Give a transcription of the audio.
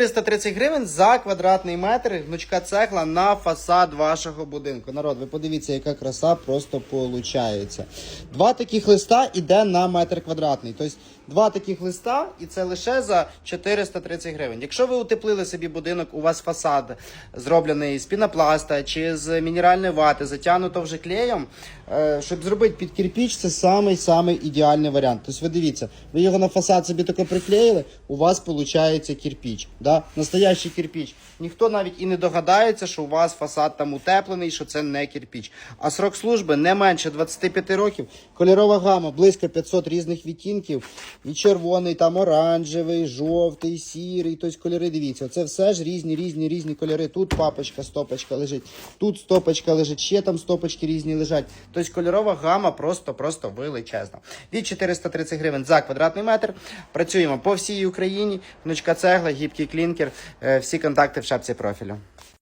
430 гривень за квадратний метр гнучка цегла на фасад вашого будинку. Народ, ви подивіться, яка краса просто получається. Два таких листа іде на метр квадратний. Тобто два таких листа, і це лише за 430 гривень. Якщо ви утеплили собі будинок, у вас фасад зроблений з пінопласта чи з мінеральної вати, затягнуто вже клеєм, е, щоб зробити під кирпіч, це самий самий ідеальний варіант. Тобто ви дивіться, ви його на фасад собі тако приклеїли, у вас виходить кирпіч. Да? Настоящий кирпіч. Ніхто навіть і не догадається, що у вас фасад там утеплений, що це не кирпіч. А срок служби не менше 25 років. Кольорова гама близько 500 різних відтінків. І червоний, там оранжевий, жовтий, сірий. Тобто кольори дивіться. Це все ж різні, різні, різні кольори. Тут папочка, стопочка лежить, тут стопочка лежить, ще там стопочки різні лежать. Тобто кольорова гама просто-просто величезна. Від 430 гривень за квадратний метр. Працюємо по всій Україні. Гнучка цегла, гібкий клінкер. Е, Всі контакти в шапці профілю.